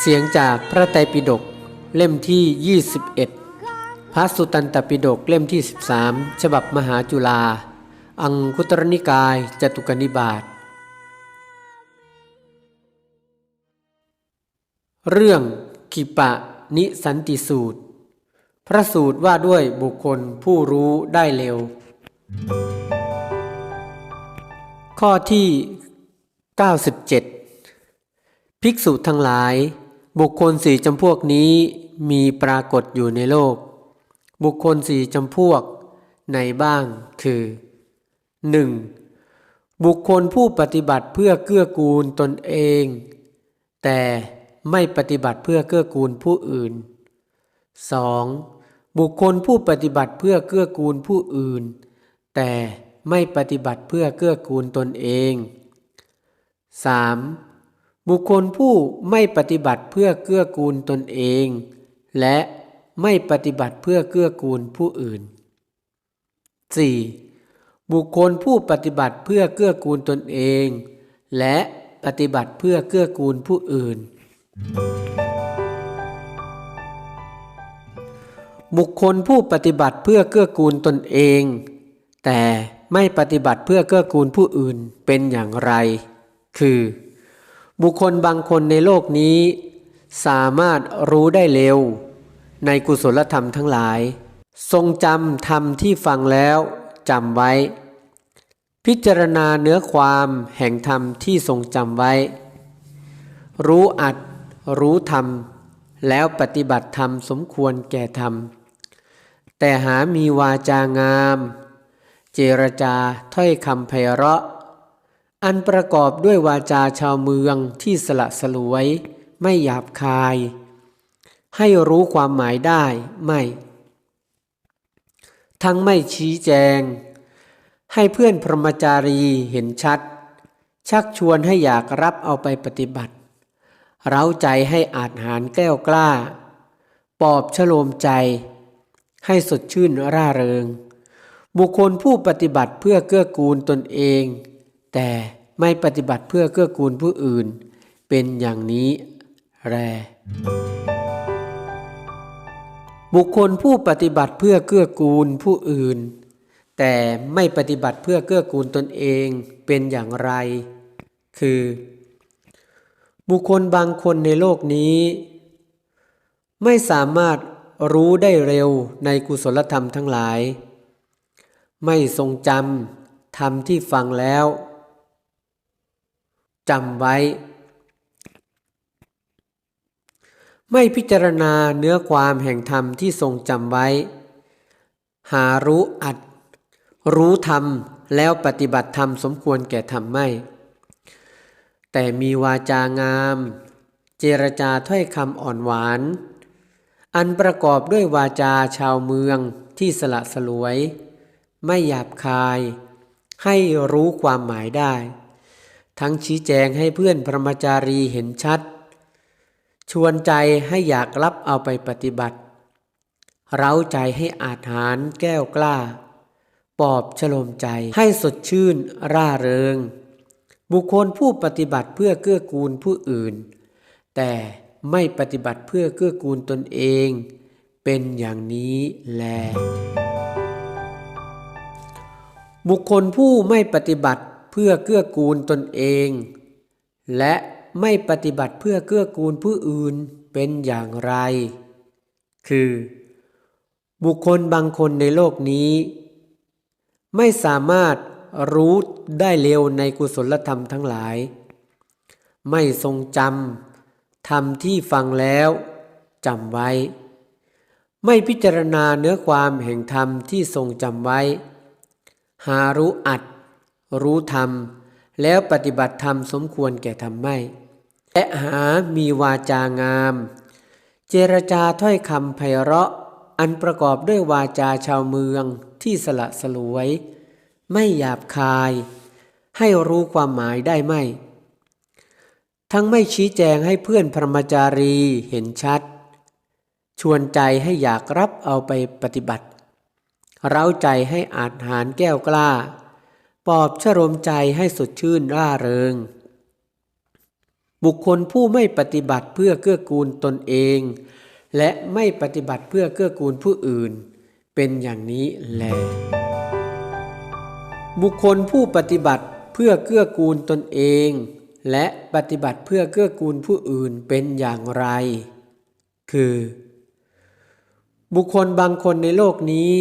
เสียงจากพระไตรปิฎกเล่มที่ 21 พระสุตตันตปิฎกเล่มที่ 13 ฉบับมหาจุฬาอังคุตรนิกายจตุกนิบาตเรื่องกิปะนิสันติสูตร พระสูตรว่าด้วยบุคคลผู้รู้ได้เร็ว ข้อที่ 97 ภิกษุทั้งหลาย บุคคลสี่จำพวกนี้มีปรากฏอยู่ในโลก บุคคลสี่จำพวกไหนบ้างคือ 1. บุคคลผู้ปฏิบัติเพื่อเกื้อกูลตนเอง แต่ไม่ปฏิบัติเพื่อเกื้อกูลผู้อื่น 2. บุคคลผู้ปฏิบัติเพื่อเกื้อกูลผู้อื่น แต่ไม่ปฏิบัติเพื่อเกื้อกูลตนเอง 3. บุคคลผู้ไม่ปฏิบัติเพื่อเกื้อกูลตนเอง และไม่ปฏิบัติเพื่อเกื้อกูลผู้อื่น 4. บุคคลผู้ปฏิบัติเพื่อเกื้อกูลตนเอง และปฏิบัติเพื่อเกื้อกูลผู้อื่น บุคคลผู้ปฏิบัติเพื่อเกื้อกูลตนเอง แต่ไม่ปฏิบัติเพื่อเกื้อกูลผู้อื่นเป็นอย่างไร คือ บุคคลบางคนในโลกนี้ สามารถรู้ได้เร็ว ในกุศลธรรมทั้งหลาย ทรงจำธรรมที่ฟังแล้วจำไว้ พิจารณาเนื้อความแห่งธรรมที่ทรงจำไว้ รู้อัดรู้ธรรม แล้วปฏิบัติธรรมสมควรแก่ธรรม แต่หามีวาจางาม เจรจาถ้อยคำไพเราะ อันประกอบด้วยวาจาชาวเมืองที่สละสลวย ไม่หยาบคาย ให้รู้ความหมายได้ไม่ ทั้งไม่ชี้แจง ให้เพื่อนพรหมจารีเห็นชัด ชักชวนให้อยากรับเอาไปปฏิบัติ เร้าใจให้อาจหารแก้วกล้า ปอบชโลมใจ ให้สดชื่นร่าเริง บุคคลผู้ปฏิบัติเพื่อเกื้อกูลตนเอง แต่ไม่ปฏิบัติเพื่อเกื้อกูลผู้อื่น เป็นอย่างนี้แรบุคคลผู้ปฏิบัติเพื่อเกื้อกูลผู้อื่น แต่ไม่ปฏิบัติเพื่อเกื้อกูลตนเองเป็นอย่างไร คือ บุคคลบางคนในโลกนี้ ไม่สามารถรู้ได้เร็วในกุศลธรรมทั้งหลาย ไม่ทรงจำธรรมที่ฟังแล้ว จำไว้ ไม่พิจารณาเนื้อความแห่งธรรมที่ทรงจำไว้ หารู้อัด รู้ธรรมแล้วปฏิบัติธรรมสมควรแก่ธรรมไม่ แต่มีวาจางาม เจรจาถ้อยคำอ่อนหวาน อันประกอบด้วยวาจาชาวเมืองที่สละสลวย ไม่หยาบคาย ให้รู้ความหมายได้ ทั้งชี้แจงให้เพื่อนพรหมจารีเห็นชัด ชวนใจให้อยากรับเอาไปปฏิบัติ เร้าใจให้อาถรรพ์แก้วกล้า ปอบชโลมใจให้สดชื่นร่าเริง บุคคลผู้ปฏิบัติเพื่อเกื้อกูลผู้อื่น แต่ไม่ปฏิบัติเพื่อเกื้อกูลตนเอง เป็นอย่างนี้แล บุคคลผู้ไม่ปฏิบัติ เพื่อเกื้อกูลตนเอง และไม่ปฏิบัติเพื่อเกื้อกูลผู้อื่นเป็นอย่างไร คือ บุคคลบางคนในโลกนี้ ไม่สามารถรู้ได้เร็วในกุศลธรรมทั้งหลาย ไม่ทรงจำธรรมที่ฟังแล้วจำไว้ ไม่พิจารณาเนื้อความแห่งธรรมที่ทรงจำไว้ หารู้อัด รู้ธรรม แล้วปฏิบัติธรรมสมควรแก่ธรรมไม่ และหามีวาจางาม เจรจาถ้อยคำไพเราะ อันประกอบด้วยวาจาชาวเมืองที่สละสลวย ไม่หยาบคาย ให้รู้ความหมายได้ไม่ ทั้งไม่ชี้แจงให้เพื่อนพรหมจารีเห็นชัด ชวนใจให้อยากรับเอาไปปฏิบัติ เร้าใจให้อาจหารแก้วกล้า ปอบชโรมใจให้สดชื่นร่าเริง บุคคลผู้ไม่ปฏิบัติเพื่อเกื้อกูลตนเอง และไม่ปฏิบัติเพื่อเกื้อกูลผู้อื่น เป็นอย่างนี้แล บุคคลผู้ปฏิบัติเพื่อเกื้อกูลตนเอง และปฏิบัติเพื่อเกื้อกูลผู้อื่นเป็นอย่างไร คือ บุคคลบางคนในโลกนี้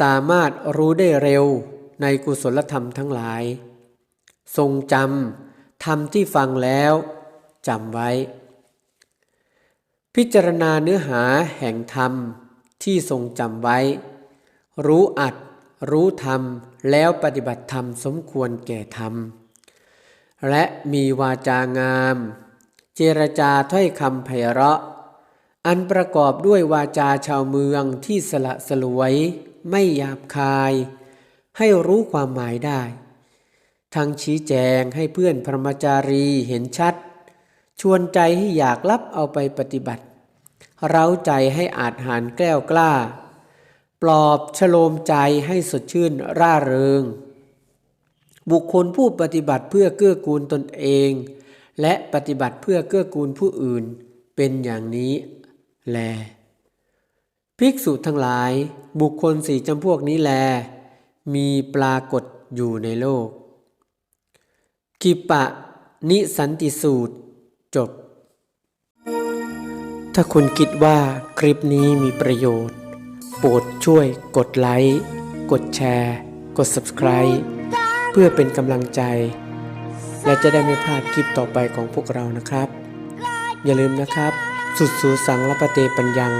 สามารถรู้ได้เร็ว ในกุศลธรรมทั้งหลาย ทรงจำธรรมที่ฟังแล้วจำไว้ พิจารณาเนื้อหาแห่งธรรมที่ทรงจำไว้ รู้อัดรู้ธรรมแล้วปฏิบัติธรรมสมควรแก่ธรรม และมีวาจางาม เจรจาถ้อยคำไพเราะ อันประกอบด้วยวาจาชาวเมืองที่สละสลวย ไม่หยาบคาย ให้รู้ความหมายได้ ทั้งชี้แจงให้เพื่อนพรหมจารีเห็นชัด ชวนใจให้อยากรับเอาไปปฏิบัติ เร้าใจให้อาจหารแกล้วกล้า ปลอบฉโลมใจให้สดชื่นร่าเริง บุคคลผู้ปฏิบัติเพื่อเกื้อกูลตนเอง และปฏิบัติเพื่อเกื้อกูลผู้อื่นเป็นอย่างนี้แล ภิกษุทั้งหลาย บุคคลสี่จำพวกนี้แล มีปรากฏอยู่ในโลก กิปะนิสันติสูตร จบ ถ้าคุณคิดว่าคลิปนี้มีประโยชน์ โปรดช่วยกดไลค์ กดแชร์ กด Subscribe เพื่อเป็นกำลังใจ และจะได้ไม่พลาดคลิปต่อไปของพวกเรานะครับ อย่าลืมนะครับ สุดสูสังละปะเตปัญญัง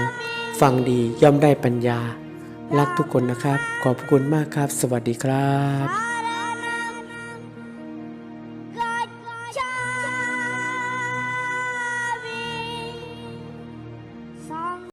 ฟังดีย่อมได้ปัญญา รักทุกคนนะครับ ขอบคุณมากครับ สวัสดีครับ